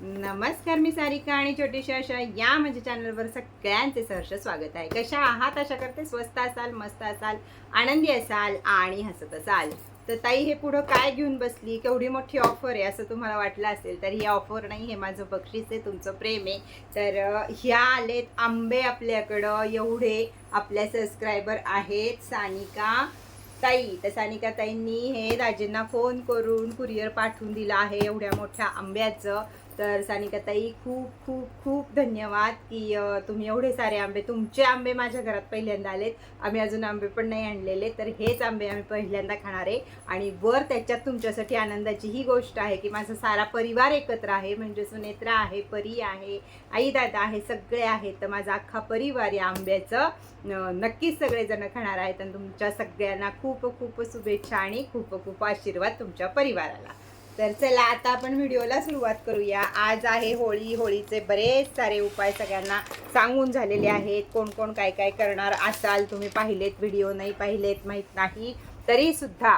नमस्कार मी सारिका आणि छोटीशा अशा या माझ्या चॅनलवर सगळ्यांचे सहर्ष स्वागत आहे. कशा आहात? अशा करते स्वस्त असाल मस्त असाल आनंदी असाल आणि हसत असाल. तर ताई हे पुढं काय घेऊन बसली? केवढी मोठी ऑफर आहे असं तुम्हाला वाटलं असेल तर ही ऑफर नाही हे माझं बक्षीस आहे तुमचं प्रेम आहे. तर ह्या आलेत आंबे आपल्याकडं एवढे आपल्या सबस्क्रायबर आहेत सानिका ताई. तर सानिका ताईंनी हे दाजींना फोन करून कुरिअर पाठवून दिलं आहे एवढ्या मोठ्या आंब्याचं. तर सानिका ताई खूप खूप खूप धन्यवाद की तुम्ही एवढे सारे आंबे तुमचे आंबे माझ्या घरात पहिल्यांदा आलेत. आम्ही अजून आंबे पण नाही आणलेले तर हेच आंबे आम्ही पहिल्यांदा खाणार आहे. आणि वर त्याच्यात तुमच्यासाठी आनंदाची ही गोष्ट आहे की माझा सारा परिवार एकत्र आहे म्हणजे सुनेत्रा आहे परी आहे आई दादा आहे सगळे आहेत. तर माझा अख्खा परिवार या आंब्याचं नक्कीच सगळेजण खाणार आहेत. आणि तुमच्या सगळ्यांना खूप खूप शुभेच्छा आणि खूप खूप आशीर्वाद तुमच्या परिवाराला. तर चला आता आपण व्हिडिओला सुरुवात करूया. आज आहे होळी. होळीचे बरेच सारे उपाय सगळ्यांना सांगून झालेले आहेत. कोण कोण काय काय करणार असाल तुम्ही पाहिलेत व्हिडिओ नाही पाहिलेत माहीत नाही तरी सुद्धा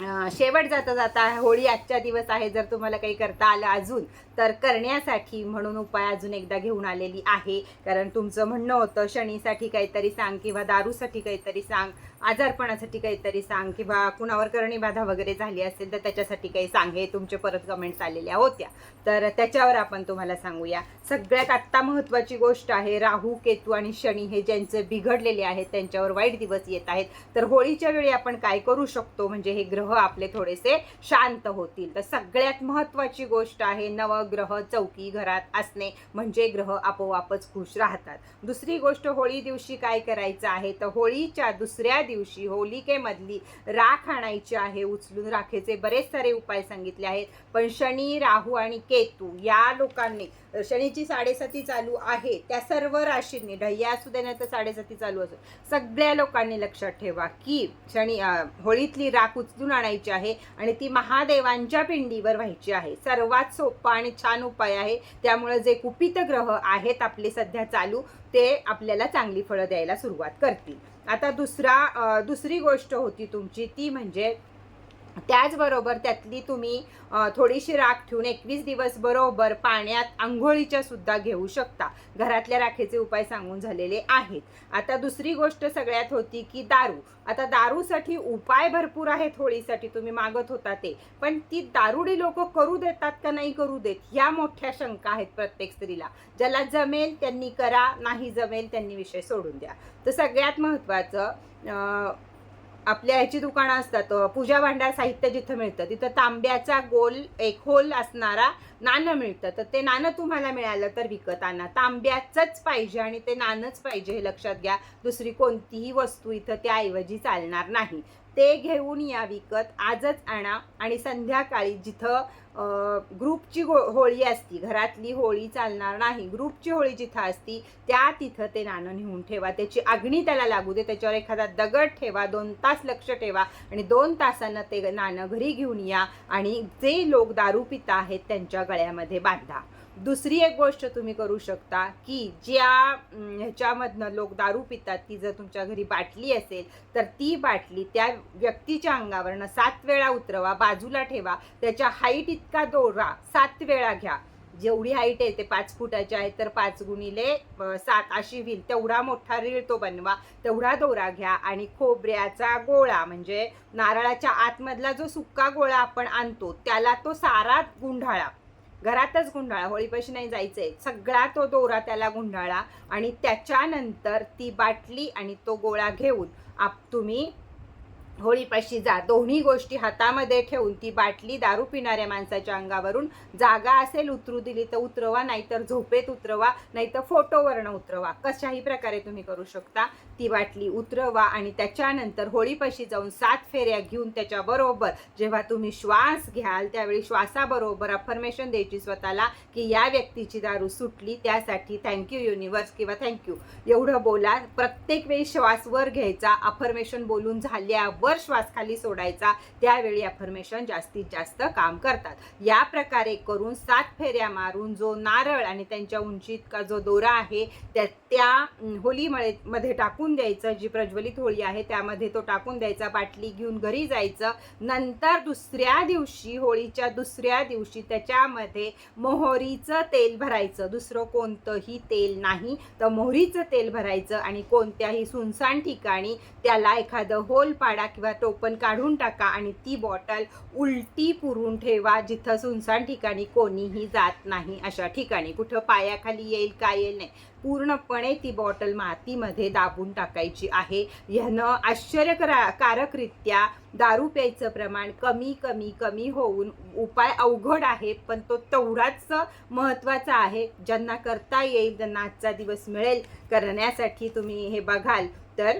शेवट जाता जाता होळी आजच्या दिवस आहे जर तुम्हाला काही करता आलं अजून तर करण्यासाठी म्हणून उपाय अजून एकदा घेऊन आलेली आहे. कारण तुमचं म्हणणं होतं शनीसाठी काहीतरी सांग किंवा दारूसाठी काहीतरी सांग आजारपणासाठी काहीतरी सांग किंवा कुणावर करणी बाधा वगैरे झाली असेल तर त्याच्यासाठी काही सांग. हे तुमचे परत कमेंट्स आलेल्या होत्या. तर त्याच्यावर आपण तुम्हाला सांगूया. सगळ्यात आत्ता महत्त्वाची गोष्ट आहे राहू केतू आणि शनी हे ज्यांचे बिघडलेले आहेत त्यांच्यावर वाईट दिवस येत आहेत. तर होळीच्या वेळी आपण काय करू शकतो? म्हणजे हे ग्रह आपले थोडेसे शांत होतील. तर सगळ्यात महत्त्वाची गोष्ट आहे नवग्रह चौकी घरात असणे. म्हणजे ग्रह आपोआपच खुश राहतात. दुसरी गोष्ट होळी दिवशी काय करायचं आहे? तर होळीच्या दुसऱ्या दिवशी होलिकेमधली राख आणायची आहे. उचलून राखेचे बरेच सारे उपाय सांगितले आहेत. पण शनी राहू आणि केतू या लोकांनी शनीची साडेसाती चालू आहे. त्या सर्व राशींनी ढय्या असू दे नाही तर साडेसाती चालू असू सगळ्या लोकांनी लक्षात ठेवा की शनी होळीतली राख उचलून आणायची आहे आणि ती महादेवांच्या पिंडीवर व्हायची आहे. सर्वात सोपा आणि छान उपाय आहे. त्यामुळे जे कुपित ग्रह आहेत आपले सध्या चालू ते आपल्याला चांगली फळं द्यायला सुरुवात करतील. आता दुसरा दुसरी गोष्ट होती तुमची ती म्हणजे त्याचबरोबर त्यातली तुम्ही थोडीशी राख ठेवून एकवीस दिवस बरोबर पाण्यात आंघोळीच्या सुद्धा घेऊ शकता. घरातल्या राखेचे उपाय सांगून झालेले आहेत. आता दुसरी गोष्ट सगळ्यात होती की दारू. आता दारूसाठी उपाय भरपूर आहेत होळीसाठी तुम्ही मागत होता ते. पण ती दारुडी लोक करू देतात का नाही करू देत ह्या मोठ्या शंका आहेत प्रत्येक स्त्रीला. ज्याला जमेल त्यांनी करा नाही जमेल त्यांनी विषय सोडून द्या. तर सगळ्यात महत्त्वाचं आपल्या ह्याची दुकानं असतात पूजा भांडार साहित्य जिथं मिळतं तिथं तांब्याचा गोल एक होल असणारा नाणं मिळतं. तर ते नाणं तुम्हाला मिळालं तर विकत आणा. तांब्याचंच पाहिजे आणि ते नाणंच पाहिजे हे लक्षात घ्या. दुसरी कोणतीही वस्तू इथं त्याऐवजी चालणार नाही. ते घेऊन या विकत. आजच आणा. आणि संध्याकाळी जिथं ग्रुपची गो होळी असती घरातली होळी चालणार नाही. ग्रुपची होळी जिथं असती त्या तिथं ते नाणं नेऊन ठेवा. त्याची अग्नी त्याला लागू दे. त्याच्यावर एखादा दगड ठेवा दोन तास लक्ष ठेवा आणि दोन तासानं ते नाणं घरी घेऊन या. आणि जे लोक दारू पिता आहेत त्यांच्या गळ्यामध्ये बांधा. दुसरी एक गोष्ट तुम्ही करू शकता की ज्या ह्याच्यामधनं लोक दारू पितात ती जर तुमच्या घरी बाटली असेल तर ती बाटली त्या व्यक्तीच्या अंगावरनं सात वेळा उतरवा बाजूला ठेवा त्याच्या हाईट इतका दोरा सात वेळा घ्या. जेवढी हाईट आहे ते पाच फुटाची आहे तर पाच गुणिले सात अशी होईल तेवढा मोठा रीळ तो बनवा तेवढा दोरा घ्या आणि खोबऱ्याचा गोळा म्हणजे नारळाच्या आतमधला जो सुक्का गोळा आपण आणतो त्याला तो सारा गुंढाळा घरातच गुंडाळा होळीपाशी नाही जायचंय. सगळा तो दोरा त्याला गुंडाळा आणि त्याच्यानंतर ती बाटली आणि तो गोळा घेऊन आप तुम्ही होळीपाशी जा. दोन्ही गोष्टी हातामध्ये ठेवून ती बाटली दारू पिणाऱ्या माणसाच्या अंगावरून जागा असेल उतरू दिली तर उतरवा नाहीतर झोपेत उतरवा नाहीतर फोटोवरनं उतरवा. कशाही प्रकारे तुम्ही करू शकता. ती बाटली उतरवा आणि त्याच्यानंतर होळीपाशी जाऊन सात फेऱ्या घेऊन त्याच्याबरोबर जेव्हा तुम्ही श्वास घ्याल त्यावेळी श्वासाबरोबर अफर्मेशन द्यायची स्वतःला की या व्यक्तीची दारू सुटली त्यासाठी थँक्यू युनिवर्स किंवा थँक्यू एवढं बोला. प्रत्येक वेळी श्वास वर घ्यायचा. अफर्मेशन बोलून झाल्यावर वर श्वास खाली सोडायचा त्यावेळी अफर्मेशन जास्तीत जास्त काम करतात. या प्रकारे करून सात फेऱ्या मारून जो नारळ आणि त्यांच्या उंची इतका जो दोरा आहे त्या त्या होलीमुळे मध्ये टाकून द्यायचं. जी प्रज्वलित होळी आहे त्यामध्ये तो टाकून द्यायचा बाटली घेऊन घरी जायचं. नंतर दुसऱ्या दिवशी होळीच्या दुसऱ्या दिवशी त्याच्यामध्ये मोहरीचं तेल भरायचं. दुसरं कोणतंही तेल नाही तर मोहरीचं तेल भरायचं आणि कोणत्याही सुनसान ठिकाणी त्याला एखादं होल पाडा किंवा टोपण काढून टाका आणि ती बॉटल उलटी पुरून ठेवा जिथं सुनसान ठिकाणी कोणीही जात नाही. अशा ठिकाणी कुठं पायाखाली येईल काय येईल नाही. पूर्णपणे ती बॉटल मातीमध्ये दाबून टाकायची आहे. ह्यानं आश्चर्यकरा कारकरित्या दारू प्यायचं प्रमाण कमी कमी कमी होऊन उपाय अवघड आहे पण तो तेवढाच महत्त्वाचा आहे. ज्यांना करता येईल त्यांना आजचा दिवस मिळेल करण्यासाठी तुम्ही हे बघाल तर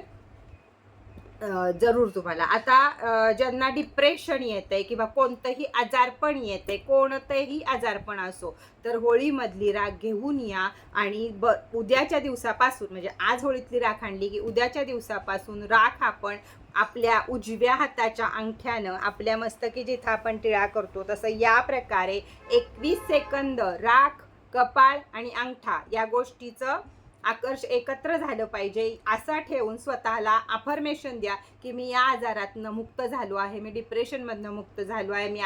जरूर तुम्हाला. आता ज्यांना डिप्रेशन येतंय किंवा कोणतंही आजारपण येते कोणतंही आजारपण असो तर होळीमधली राख घेऊन या आणि ब उद्याच्या दिवसापासून म्हणजे आज होळीतली राख आणली की उद्याच्या दिवसापासून राख आपण आपल्या उजव्या हाताच्या अंगठ्यानं आपल्या मस्तकी जिथं आपण टिळा करतो तसं या प्रकारे एकवीस सेकंद राख कपाळ आणि अंगठा या गोष्टीचं आकर्ष एकत्र झालं पाहिजे असा ठेवून स्वतःला अफर्मेशन द्या की मी या आजारातनं मुक्त झालो आहे मी डिप्रेशनमधनं मुक्त झालो आहे मी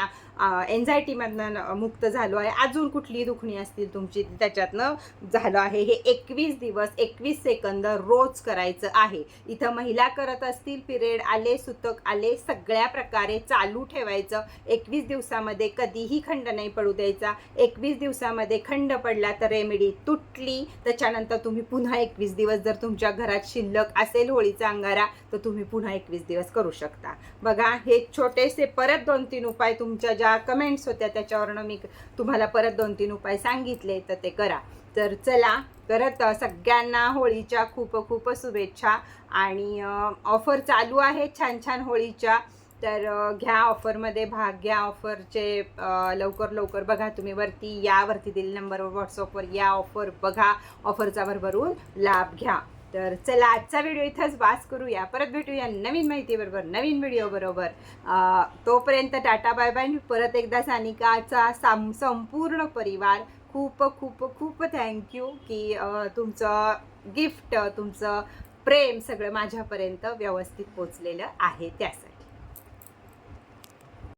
एन्झायटीमधनं मुक्त झालो आहे. अजून कुठली दुखणी असतील तुमची त्याच्यातनं झालं आहे. हे एकवीस दिवस एकवीस सेकंद रोज करायचं आहे. इथं महिला करत असतील पिरियड आले सुतक आले सगळ्या प्रकारे चालू ठेवायचं. एकवीस दिवसामध्ये कधीही खंड नाही पडू द्यायचा. एकवीस दिवसामध्ये खंड पडला तर रेमेडी तुटली. त्याच्यानंतर तुम्ही पुन्हा एकवीस दिवस जर तुमच्या घरात शिल्लक असेल होळीचा अंगारा तर तुम्ही पुन्हा एकवीस दिवस करू शकता. बघा हे छोटेसे परत दोन तीन उपाय तुमच्या ज्या कमेंट्स होत्या त्याच्यावरनं मी तुम्हाला परत दोन तीन उपाय सांगितले तर ते करा. तर चला परत सगळ्यांना होळीच्या खूप खूप शुभेच्छा आणि ऑफर चालू आहे छान छान होळीच्या. तर घ्या ऑफरमध्ये भाग घ्या ऑफरचे लवकर लवकर बघा तुम्ही वरती या वरती दिलेल्या नंबरवर व्हॉट्सअपवर या ऑफर बघा ऑफरचा भरभरून लाभ घ्या. तर चला आजचा व्हिडिओ इथंच वास करूया परत भेटूया नवीन माहितीबरोबर नवीन व्हिडिओ बरोबर. तोपर्यंत टाटा बाय बाय. परत एकदा सानिकाचा साम संपूर्ण परिवार खूप खूप खूप थँक्यू की तुमचं गिफ्ट तुमचं प्रेम सगळं माझ्यापर्यंत व्यवस्थित पोचलेलं आहे त्यासाठी.